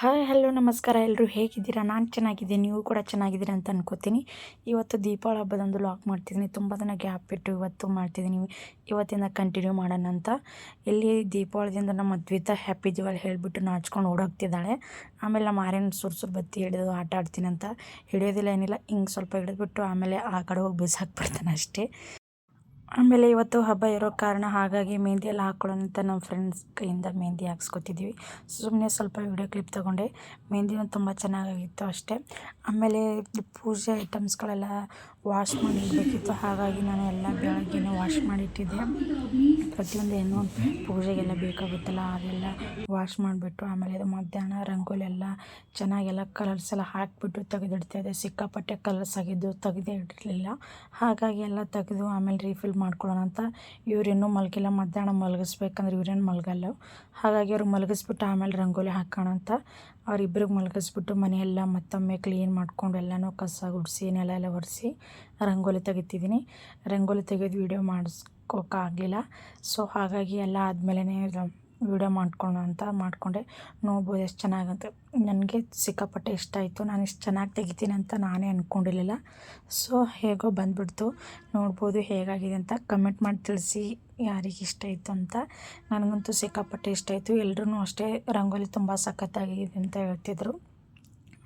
Hi, hello, ನಮಸ್ಕಾರ. ಎಲ್ಲರೂ ಹೇಗಿದ್ದೀರಾ? ನಾನು ಚೆನ್ನಾಗಿದ್ದೀನಿ. ನೀವು ಕೂಡ ಚೆನ್ನಾಗಿದ್ದೀರಾ ಅಂತ ಅನ್ಕೋತೀನಿ. ಇವತ್ತು ದೀಪಾವಳಿ ಹಬ್ಬದಂದು ಲಾಕ್ ಮಾಡ್ತಿದ್ದೀನಿ. ತುಂಬ ದಿನ ಗ್ಯಾಪ್ ಬಿಟ್ಟು ಇವತ್ತು ಮಾಡ್ತಿದ್ದೀನಿ. ಇವತ್ತಿಂದ ಕಂಟಿನ್ಯೂ ಮಾಡೋಣ ಅಂತ. ಇಲ್ಲಿ ದೀಪಾವಳಿದಿಂದ ನಮ್ಮ ಅದ್ವಿತ ಹ್ಯಾಪಿ ದಿವಾಳಿ ಹೇಳಿಬಿಟ್ಟು ನಾಚ್ಕೊಂಡು ಓಡೋಗ್ತಿದ್ದಾಳೆ. ಆಮೇಲೆ ನಮ್ಮ ಆರ್ಯನ ಸುರ್ಸುರು ಬತ್ತಿ ಹಿಡಿದು ಆಟ ಆಡ್ತೀನಿ ಅಂತ. ಹಿಡಿಯೋದಿಲ್ಲ, ಏನಿಲ್ಲ. ಹಿಂಗೆ ಸ್ವಲ್ಪ ಹಿಡಿದ್ಬಿಟ್ಟು ಆಮೇಲೆ ಆ ಕಡೆ ಹೋಗಿ ಬಿಸಾಕ್ಬಿಡ್ತಾನೆ ಅಷ್ಟೇ. ಆಮೇಲೆ ಇವತ್ತು ಹಬ್ಬ ಇರೋ ಕಾರಣ ಹಾಗಾಗಿ ಮೆಹಂದಿ ಎಲ್ಲ ಹಾಕ್ಕೊಳ್ಳೋಣ ಅಂತ ನಮ್ಮ ಫ್ರೆಂಡ್ಸ್ ಕೈಯಿಂದ ಮೆಹಂದಿ ಹಾಕ್ಸ್ಕೊತಿದ್ವಿ. ಸುಮ್ಮನೆ ಸ್ವಲ್ಪ ವಿಡಿಯೋ ಕ್ಲಿಪ್ ತೊಗೊಂಡೆ. ಮೆಹಂದಿನೂ ತುಂಬ ಚೆನ್ನಾಗಾಗಿತ್ತು ಅಷ್ಟೇ. ಆಮೇಲೆ ಪೂಜೆ ಐಟಮ್ಸ್ಗಳೆಲ್ಲ ವಾಶ್ ಮಾಡಿ ಇಡಬೇಕಿತ್ತು. ಹಾಗಾಗಿ ನಾನು ಎಲ್ಲ ಬೆಳಗ್ಗೆನೇ ವಾಶ್ ಮಾಡಿಟ್ಟಿದ್ದೆ. ಪ್ರತಿಯೊಂದು ಏನೋ ಪೂಜೆಗೆಲ್ಲ ಬೇಕಾಗುತ್ತಲ್ಲ, ಅದೆಲ್ಲ ವಾಶ್ ಮಾಡಿಬಿಟ್ಟು ಆಮೇಲೆ ಅದು ಮಧ್ಯಾಹ್ನ ರಂಗೋಲಿ ಎಲ್ಲ ಚೆನ್ನಾಗೆಲ್ಲ ಕಲರ್ಸ್ ಎಲ್ಲ ಹಾಕಿಬಿಟ್ಟು ತೆಗೆದಿಡ್ತಾ ಇದ್ದೆ. ಸಿಕ್ಕಾಪಟ್ಟೆ ಕಲರ್ಸ್ ಆಗಿದ್ದು ತೆಗೆದೇ ಇಡಲಿಲ್ಲ. ಹಾಗಾಗಿ ಎಲ್ಲ ತೆಗೆದು ಆಮೇಲೆ ರೀಫಿಲ್ ಮಾಡ್ಕೊಳ್ಳೋಣ ಅಂತ ಇವ್ರಿನ್ನೂ ಮಲಗಿಲ್ಲ. ಮಧ್ಯಾಹ್ನ ಮಲಗಿಸ್ಬೇಕಂದ್ರೆ ಇವ್ರೇನು ಮಲಗಲ್ಲ. ಹಾಗಾಗಿ ಅವ್ರಿಗೆ ಮಲಗಿಸ್ಬಿಟ್ಟು ಆಮೇಲೆ ರಂಗೋಲಿ ಹಾಕೋಣ ಅಂತ ಅವರಿಬ್ಬರಿಗೆ ಮಲಗಿಸ್ಬಿಟ್ಟು ಮನೆಯೆಲ್ಲ ಮತ್ತೊಮ್ಮೆ ಕ್ಲೀನ್ ಮಾಡಿಕೊಂಡು ಎಲ್ಲನೂ ಕಸ ಗುಡಿಸಿ, ನೆಲ ಎಲ್ಲ ಒರೆಸಿ ರಂಗೋಲಿ ತೆಗಿತಿದ್ದೀನಿ. ರಂಗೋಲಿ ತೆಗೆದು ವೀಡಿಯೋ ಮಾಡಿಸ್ಕೋಕ್ಕಾಗಲಿಲ್ಲ ಸೊ ಹಾಗಾಗಿ ಎಲ್ಲ ಆದಮೇಲೆ ವೀಡಿಯೋ ಮಾಡ್ಕೊಳ್ಳೋಣ ಅಂತ ಮಾಡಿಕೊಂಡೆ. ನೋಡ್ಬೋದು ಎಷ್ಟು ಚೆನ್ನಾಗಂತೆ. ನನಗೆ ಸಿಕ್ಕಾಪಟ್ಟೆ ಇಷ್ಟ ಆಯಿತು. ನಾನು ಇಷ್ಟು ಚೆನ್ನಾಗಿ ತೆಗಿತೀನಿ ಅಂತ ನಾನೇ ಅಂದ್ಕೊಂಡಿರಲಿಲ್ಲ ಸೊ ಹೇಗೋ ಬಂದುಬಿಡ್ತು. ನೋಡ್ಬೋದು ಹೇಗಾಗಿದೆ ಅಂತ ಕಮೆಂಟ್ ಮಾಡಿ ತಿಳಿಸಿ ಯಾರಿಗೆ ಇಷ್ಟ ಆಯಿತು ಅಂತ. ನನಗಂತೂ ಸಿಕ್ಕಾಪಟ್ಟೆ ಇಷ್ಟ ಆಯಿತು. ಎಲ್ರೂ ಅಷ್ಟೇ ರಂಗೋಲಿ ತುಂಬ ಸಖತ್ತಾಗಿದೆ ಅಂತ ಹೇಳ್ತಿದ್ರು.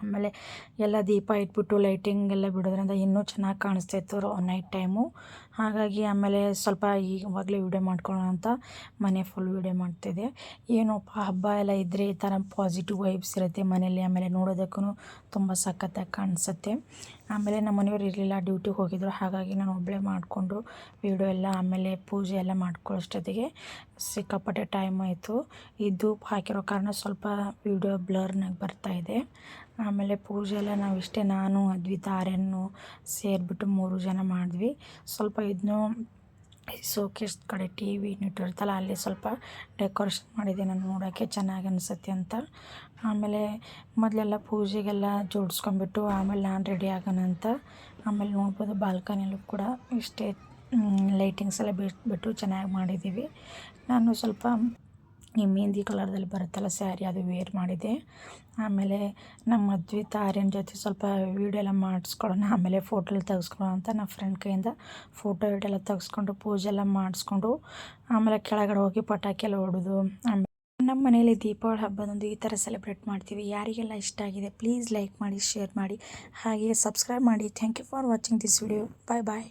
ಆಮೇಲೆ ಎಲ್ಲ ದೀಪ ಇಟ್ಬಿಟ್ಟು ಲೈಟಿಂಗ್ ಎಲ್ಲ ಬಿಡೋದ್ರಿಂದ ಇನ್ನೂ ಚೆನ್ನಾಗಿ ಕಾಣಿಸ್ತಾ ಇತ್ತು ನೈಟ್ ಟೈಮು ಹಾಗಾಗಿ ಆಮೇಲೆ ಸ್ವಲ್ಪ ಈವಾಗಲೇ ವೀಡಿಯೋ ಮಾಡ್ಕೊಳ್ಳೋಣ ಅಂತ ಮನೆ ಫುಲ್ ವೀಡಿಯೋ ಮಾಡ್ತಿದ್ದೆ. ಏನಪ್ಪ, ಹಬ್ಬ ಎಲ್ಲ ಇದ್ದರೆ ಈ ಥರ ಪಾಸಿಟಿವ್ ವೈಬ್ಸ್ ಇರುತ್ತೆ ಮನೇಲಿ ಆಮೇಲೆ ನೋಡೋದಕ್ಕೂ ತುಂಬ ಸಖತ್ತಾಗಿ ಕಾಣಿಸುತ್ತೆ. ಆಮೇಲೆ ನಮ್ಮ ಮನೆಯವರು ಇರಲಿಲ್ಲ ಡ್ಯೂಟಿಗೆ ಹೋಗಿದ್ರು. ಹಾಗಾಗಿ ನಾನು ಒಬ್ಬಳೇ ಮಾಡಿಕೊಂಡು ವೀಡಿಯೋ ಎಲ್ಲ, ಆಮೇಲೆ ಪೂಜೆ ಎಲ್ಲ ಮಾಡ್ಕೊಳ್ಳೋಷ್ಟೊತ್ತಿಗೆ ಸಿಕ್ಕಾಪಟ್ಟೆ ಟೈಮ್ ಆಯಿತು. ಈ ಧೂಪ್ ಹಾಕಿರೋ ಕಾರಣ ಸ್ವಲ್ಪ ವೀಡಿಯೋ ಬ್ಲರ್ನಾಗ ಬರ್ತಾಯಿದೆ ಆಮೇಲೆ ಪೂಜೆ ಎಲ್ಲ ನಾವು ಇಷ್ಟೇ, ನಾನು, ಅದ್ವಿತ ಆರ್ಯನ್ನು ಸೇರಿಬಿಟ್ಟು ಮೂರು ಜನ ಮಾಡಿದ್ವಿ. ಸ್ವಲ್ಪ ಇದನ್ನು ಸೋಕೇಸ್ ಕಡೆ ಟಿ ವಿ ಇಟ್ಟಿರ್ತಲ್ಲ ಅಲ್ಲಿ ಸ್ವಲ್ಪ ಡೆಕೋರೇಷನ್ ಮಾಡಿದೆ ನಾನು ನೋಡೋಕ್ಕೆ ಚೆನ್ನಾಗಿ ಅನಿಸುತ್ತೆ ಅಂತ. ಆಮೇಲೆ ಮೊದಲೆಲ್ಲ ಪೂಜೆಗೆಲ್ಲ ಜೋಡಿಸ್ಕೊಂಡ್ಬಿಟ್ಟು ಆಮೇಲೆ ನಾನು ರೆಡಿ ಆಗೋಣ ಅಂತ. ಆಮೇಲೆ ನೋಡ್ಬೋದು ಬಾಲ್ಕನಿಯಲ್ಲೂ ಕೂಡ ಇಷ್ಟೇ ಲೈಟಿಂಗ್ಸ್ ಎಲ್ಲ ಬಿಟ್ಬಿಟ್ಟು ಚೆನ್ನಾಗಿ ಮಾಡಿದ್ದೀವಿ. ನಾನು ಸ್ವಲ್ಪ ಈ ಮೆಹಂದಿ ಕಲರ್ದಲ್ಲಿ ಬರುತ್ತಲ್ಲ ಸ್ಯಾರಿ, ಅದು ವೇರ್ ಮಾಡಿದೆ ಆಮೇಲೆ ನಮ್ಮ ಮದ್ವೆ ಆರ್ಯನ ಜೊತೆ ಸ್ವಲ್ಪ ವೀಡಿಯೋ ಎಲ್ಲ ಮಾಡಿಸ್ಕೊಳ್ಳೋಣ, ಆಮೇಲೆ ಫೋಟೋ ಎಲ್ಲ ತೆಗೆಸ್ಕೊಳ್ಳೋಣ ಅಂತ ನಮ್ಮ ಫ್ರೆಂಡ್ ಕೈಯಿಂದ ಫೋಟೋ ವೀಡಿಯೋ ಎಲ್ಲ ತೆಗೆಸ್ಕೊಂಡು ಪೂಜೆ ಎಲ್ಲ ಮಾಡಿಸ್ಕೊಂಡು ಆಮೇಲೆ ಕೆಳಗಡೆ ಹೋಗಿ ಪಟಾಕಿ ಎಲ್ಲ ಹೊಡೆದು ಆಮೇಲೆ ನಮ್ಮ ಮನೆಯಲ್ಲಿ ದೀಪಾವಳಿ ಹಬ್ಬದಂದು ಈ ಥರ ಸೆಲೆಬ್ರೇಟ್ ಮಾಡ್ತೀವಿ. ಯಾರಿಗೆಲ್ಲ ಇಷ್ಟ ಆಗಿದೆ ಪ್ಲೀಸ್ ಲೈಕ್ ಮಾಡಿ ಶೇರ್ ಮಾಡಿ ಹಾಗೆ ಸಬ್ಸ್ಕ್ರೈಬ್ ಮಾಡಿ. Thank you for watching this video bye bye